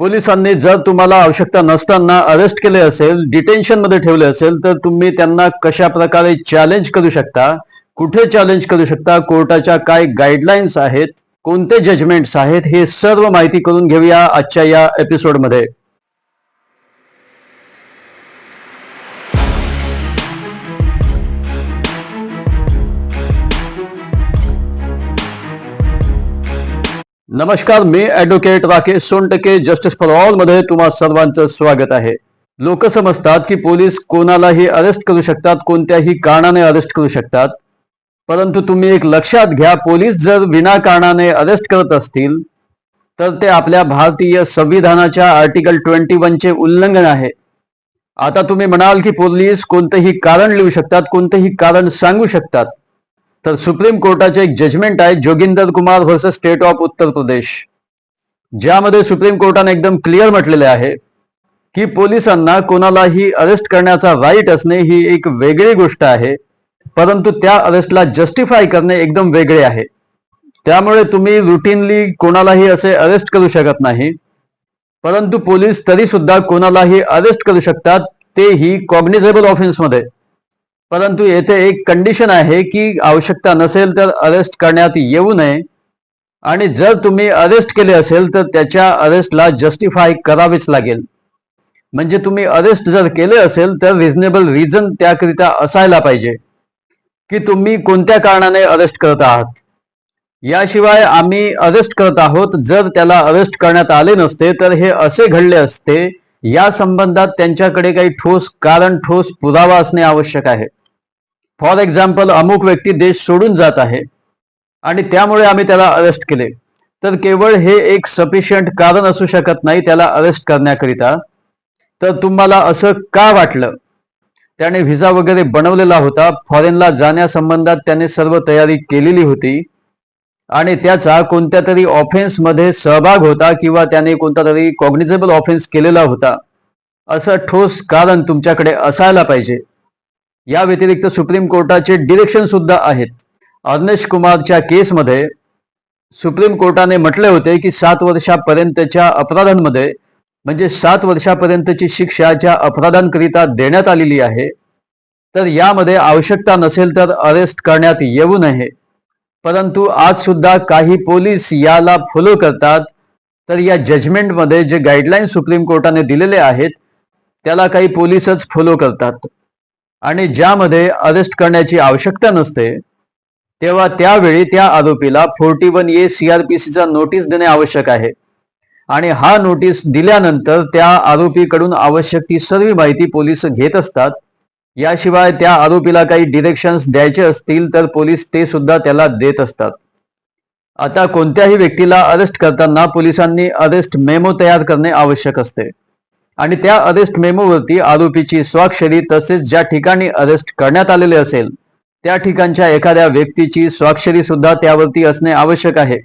पोलिसांनी जर तुम्हाला आवश्यकता नसताना अरेस्ट केले असेल डिटेन्शनमध्ये ठेवले असेल तर तुम्ही त्यांना कशा प्रकारे चॅलेंज करू शकता कुठे चॅलेंज करू शकता कोर्टाच्या काय गाईडलाईन्स आहेत कोणते जजमेंट्स आहेत हे सर्व माहिती करून घेऊया आजच्या या एपिसोडमध्ये नमस्कार मी advocate Rakesh Sontakke justice for ऑलमध्ये तुम्हा सर्वांचं स्वागत आहे. लोक समजतात की पोलीस कोणालाही अरेस्ट करू शकतात कोणत्याही कारणाने अरेस्ट करू शकतात. परंतु तुम्ही एक लक्षात घ्या पोलीस जर विनाकारणाने अरेस्ट करत असतील तर ते आपल्या भारतीय संविधानाच्या आर्टिकल ट्वेंटी वनचे उल्लंघन आहे. आता तुम्ही म्हणाल की पोलीस कोणतंही कारण लिहू शकतात कोणतेही कारण सांगू शकतात. तर सुप्रीम कोर्टाचे एक जजमेंट आहे Joginder Kumar versus state of Uttar Pradesh. ज्यामध्ये सुप्रीम कोर्टाने एकदम क्लिअर म्हटलेले आहे की पोलिसांना कोणालाही अरेस्ट करण्याचा राईट असणे ही एक वेगळी गोष्ट आहे परंतु त्या अरेस्टला जस्टिफाय करणे एकदम वेगळे आहे. त्यामुळे तुम्ही रुटीनली कोणालाही असे अरेस्ट करू शकत नाही परंतु पोलीस तरी सुद्धा कोणालाही अरेस्ट करू शकतात तेही कॉग्निझेबल ऑफेन्समध्ये परंतु येथे एक कंडिशन आहे की आवश्यकता नसेल तर अरेस्ट करण्यात येऊ नये. आणि जर तुम्ही अरेस्ट केले असेल तर त्याच्या अरेस्टला जस्टिफाय करावेच लागेल. म्हणजे तुम्ही अरेस्ट जर केले असेल तर रिझनेबल रिझन त्याकरिता असायला पाहिजे. की तुम्ही कोणत्या कारणाने अरेस्ट करत आहात. याशिवाय आम्ही अरेस्ट करत आहोत. जर त्याला अरेस्ट करण्यात आले नसते तर हे असे घडले असते या संबंधात त्यांच्याकडे काही ठोस कारण ठोस पुरावा असणे आवश्यक आहे. फॉर एक्झाम्पल अमुक व्यक्ती देश सोडून जात आहे आणि त्यामुळे आम्ही त्याला अरेस्ट केले. तर केवळ हे एक सफिशियंट कारण असू शकत नाही त्याला अरेस्ट करण्याकरिता. तर तुम्हाला असं का वाटलं? त्याने व्हिसा वगैरे बनवलेला होता. फॉरेनला जाण्यासंबंधात त्याने सर्व तयारी केलेली होती. आणि त्याचा कोणत्या तरी ऑफेन्समध्ये सहभाग होता किंवा त्याने कोणता तरी कॉग्निझेबल ऑफेन्स केलेला होता असं ठोस कारण तुमच्याकडे असायला पाहिजे. या व्यतिरिक्त सुप्रीम कोर्टाचे डिरेक्शन सुद्धा आहेत. अर्नेश कुमारच्या केसमध्ये सुप्रीम कोर्टाने म्हटले होते की सात वर्षापर्यंतच्या अपराधांमध्ये म्हणजे सात वर्षापर्यंतची शिक्षा ज्या अपराधांकरिता देण्यात आलेली आहे तर यामध्ये आवश्यकता नसेल तर अरेस्ट करण्यात येऊ नये. परंतु आज सुद्धा काही पोलीस याला फॉलो करतात. तर या जजमेंटमध्ये जे गाईडलाईन सुप्रीम कोर्टाने दिलेले आहेत त्याला काही पोलीसच फॉलो करतात. आणि ज्यामध्ये अरेस्ट करण्याची आवश्यकता नसते तेव्हा त्यावेळी त्या आरोपीला फोर्टी वन ए सीआरपीसीचा नोटीस देणे आवश्यक आहे. आणि हा नोटीस दिल्यानंतर त्या आरोपीकडून आवश्यक ती सर्व माहिती पोलीस घेत असतात. याशिवाय त्या आरोपीला काही डिरेक्शन्स द्यायचे असतील तर पोलीस ते सुद्धा त्याला देत असतात. आता कोणत्याही व्यक्तीला अरेस्ट करताना पोलिसांनी अरेस्ट मेमो तयार करणे आवश्यक असते. आणि त्या अरेस्ट मेमोवरती आरोपीची स्वाक्षरी तसेच ज्या ठिकाणी अरेस्ट करण्यात आलेले असेल त्या ठिकाणच्या एखाद्या व्यक्तीची स्वाक्षरी सुद्धा त्यावरती असणे आवश्यक आहे.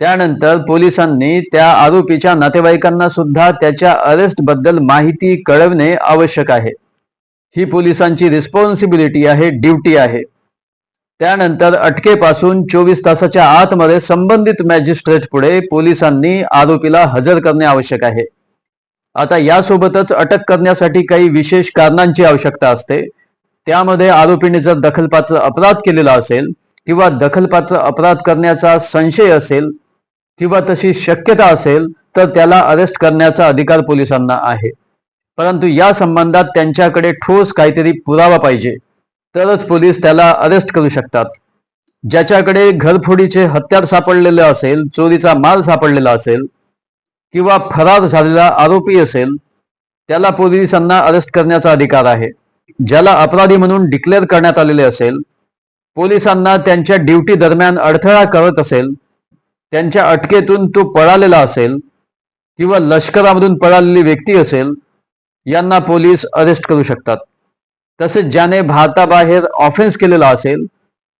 त्यानंतर पोलिसांनी त्या आरोपीच्या नातेवाईकांना सुद्धा त्याच्या अरेस्टबद्दल माहिती कळवणे आवश्यक आहे. ही पोलिसांची रिस्पॉन्सिबिलिटी आहे ड्युटी आहे. त्यानंतर अटकेपासून चोवीस तासाच्या आतमध्ये संबंधित मॅजिस्ट्रेट पुढे पोलिसांनी आरोपीला हजर करणे आवश्यक आहे. आता यासोबतच अटक करण्यासाठी काही विशेष कारणांची आवश्यकता असते. त्यामध्ये आरोपीने जर दखलपात्र अपराध केलेला असेल किंवा दखलपात्र अपराध करण्याचा संशय असेल किंवा तशी शक्यता असेल तर त्याला अरेस्ट करण्याचा अधिकार पोलिसांना आहे. परंतु या संबंधात त्यांच्याकडे ठोस काहीतरी पुरावा पाहिजे. तरच पोलीस त्याला अरेस्ट करू शकतात. ज्याच्याकडे घरफोडीचे हत्यार सापडलेले असेल चोरीचा माल सापडलेला असेल किंवा फरार झालेला आरोपी असेल त्याला पोलिसांना अरेस्ट करण्याचा अधिकार आहे. ज्याला अपराधी म्हणून डिक्लेअर करण्यात आलेले असेल पोलिसांना त्यांच्या ड्युटी दरम्यान अडथळा करत असेल त्यांच्या अटकेतून तो पळालेला असेल किंवा लष्करामधून पळालेली व्यक्ती असेल यांना पोलीस अरेस्ट करू शकतात. तसेच ज्याने भारताबाहेर ऑफेन्स केलेला असेल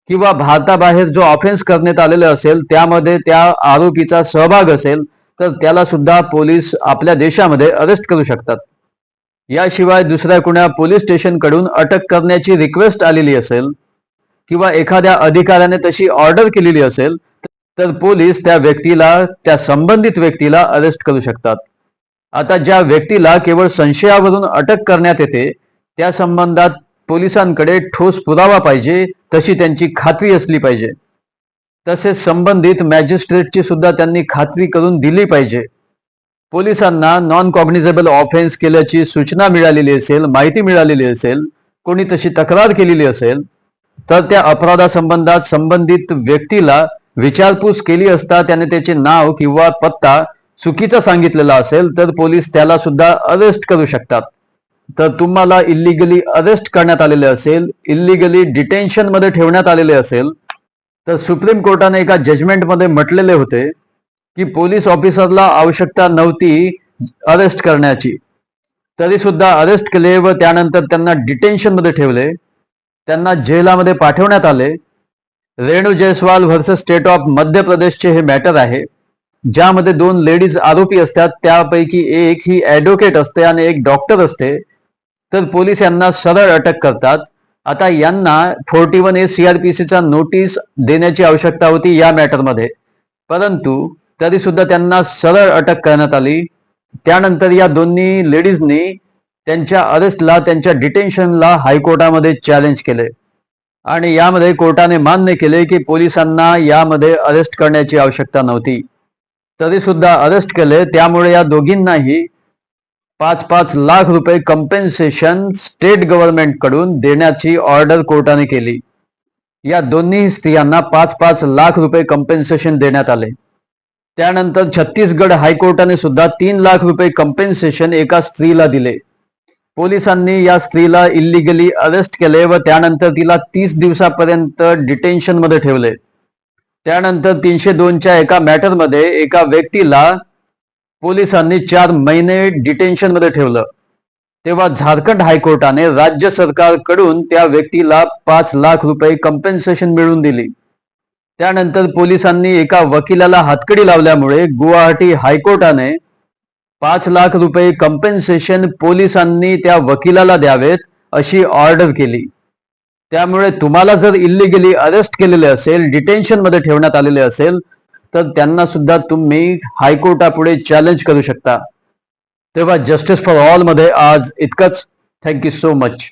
किंवा भारताबाहेर जो ऑफेन्स करण्यात आलेला असेल त्यामध्ये त्या आरोपीचा सहभाग असेल तर त्याला सुद्धा पोलीस आपल्या देशामध्ये अरेस्ट करू शकतात. याशिवाय दुसऱ्या कुण्या पोलीस स्टेशनकडून अटक करण्याची रिक्वेस्ट आलेली असेल किंवा एखाद्या अधिकाऱ्याने तशी ऑर्डर केलेली असेल तर पोलीस त्या व्यक्तीला त्या संबंधित व्यक्तीला अरेस्ट करू शकतात. आता ज्या व्यक्तीला केवळ संशयावरून अटक करण्यात येते त्या संबंधात पोलिसांकडे ठोस पुरावा पाहिजे तशी त्यांची खात्री असली पाहिजे. तसेच संबंधित मॅजिस्ट्रेटची सुद्धा त्यांनी खात्री करून दिली पाहिजे. पोलिसांना नॉन कॉग्निझेबल ऑफेन्स केल्याची सूचना मिळालेली असेल माहिती मिळालेली असेल कोणी तशी तक्रार केलेली असेल तर त्या अपराधासंबंधात संबंधित व्यक्तीला विचारपूस केली असता त्याने त्याचे नाव किंवा पत्ता चुकीचं सांगितलेलं असेल तर पोलीस त्याला सुद्धा अरेस्ट करू शकतात. तर तुम्हाला इलिगली अरेस्ट करण्यात आलेले असेल इलिगली डिटेन्शनमध्ये ठेवण्यात आलेले असेल तर सुप्रीम कोर्टाने एका जजमेंटमध्ये म्हटलेले होते की पोलीस ऑफिसरला आवश्यकता नव्हती अरेस्ट करण्याची. तरी सुद्धा अरेस्ट केले व त्यानंतर त्यांना डिटेन्शनमध्ये ठेवले त्यांना जेलामध्ये पाठवण्यात आले. Renu Jaiswal versus state of Madhya प्रदेशचे हे मॅटर आहे. ज्यामध्ये दोन लेडीज आरोपी असतात त्यापैकी एक ही ॲडव्होकेट असते आणि एक डॉक्टर असते. तर पोलीस यांना सरळ अटक करतात. आता यांना फोर्टी वन ए सीआरपीसीचा नोटीस देण्याची आवश्यकता होती या मॅटरमध्ये परंतु तरी सुद्धा त्यांना सरळ अटक करण्यात आली. त्यानंतर या दोन्ही लेडीजनी त्यांच्या अरेस्टला त्यांच्या डिटेन्शनला हायकोर्टामध्ये चॅलेंज केले. आणि यामध्ये कोर्टाने मान्य केले की पोलिसांना यामध्ये अरेस्ट करण्याची आवश्यकता नव्हती. तरी सुद्धा अरेस्ट केले. त्यामुळे या दोघींनाही पाच पाच लाख रुपये कंपेन्सेशन स्टेट गव्हर्नमेंटकडून देण्याची ऑर्डर कोर्टाने केली. या दोन्ही स्त्रियांना पाच पाच लाख रुपये कंपेन्सेशन देण्यात आले. त्यानंतर छत्तीसगड हायकोर्टाने सुद्धा तीन लाख रुपये कंपेन्सेशन एका स्त्रीला दिले. पोलिसांनी या स्त्रीला इलिगली अरेस्ट केले व त्यानंतर तिला तीस दिवसापर्यंत डिटेन्शनमध्ये ठेवले. त्यानंतर तीनशे दोनच्या एका मॅटरमध्ये एका व्यक्तीला पोलिसांनी चार महिने डिटेन्शनमध्ये ठेवलं. तेव्हा झारखंड हायकोर्टाने राज्य सरकारकडून त्या व्यक्तीला पाच लाख रुपये कंपेन्सेशन मिळवून दिली. त्यानंतर पोलिसांनी एका वकिलाला हातकडी लावल्यामुळे गुवाहाटी हायकोर्टाने पाच लाख रुपये कंपेन्सेशन पोलिसांनी त्या वकिलाला द्यावेत अशी ऑर्डर केली. त्यामुळे तुम्हाला जर इलिगली अरेस्ट केलेले असेल डिटेन्शनमध्ये ठेवण्यात आलेले असेल तर त्यांना सुद्धा तुम्ही हायकोर्टापुढे चॅलेंज करू शकता. तेव्हा जस्टिस फॉर ऑलमध्ये आज इतकंच. Thank you so much